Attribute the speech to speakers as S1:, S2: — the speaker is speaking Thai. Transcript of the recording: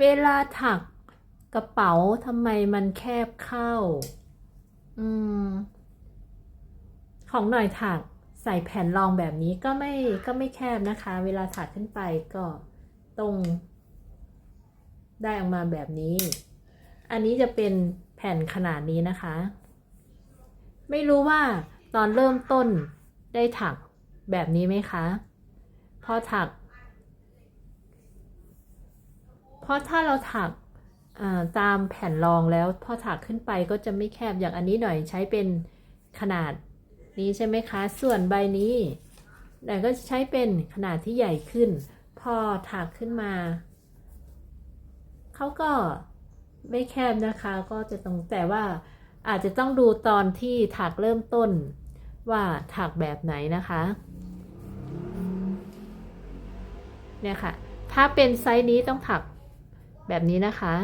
S1: เวลาถักกระเป๋าทำไมมันแคบเข้า อืม ของหน่อยถักใส่แผ่นรองแบบนี้ก็ไม่ก็ไม่แคบนะคะ เวลาถักขึ้นไปก็ตรง ได้ออกมาแบบนี้ อันนี้จะเป็นแผ่นขนาดนี้นะคะ ไม่รู้ว่าตอนเริ่มต้นได้ถักแบบนี้ไหมคะ พอถัก เพราะถ้าเราถักตามแผ่นรองแล้วพอถักขึ้นไปก็จะไม่แคบอย่างอันนี้หน่อยใช้เป็นขนาดนี้ใช่ไหมคะ ส่วนใบนี้แต่ก็ใช้เป็นขนาดที่ใหญ่ขึ้น พอถักขึ้นมาเขาก็ไม่แคบนะคะ ก็จะตรงแต่ว่าอาจจะต้องดูตอนที่ถักเริ่มต้นว่าถักแบบไหนนะคะ เนี่ยค่ะ ถ้าเป็นไซส์นี้ต้องถัก แบบนี้นะคะ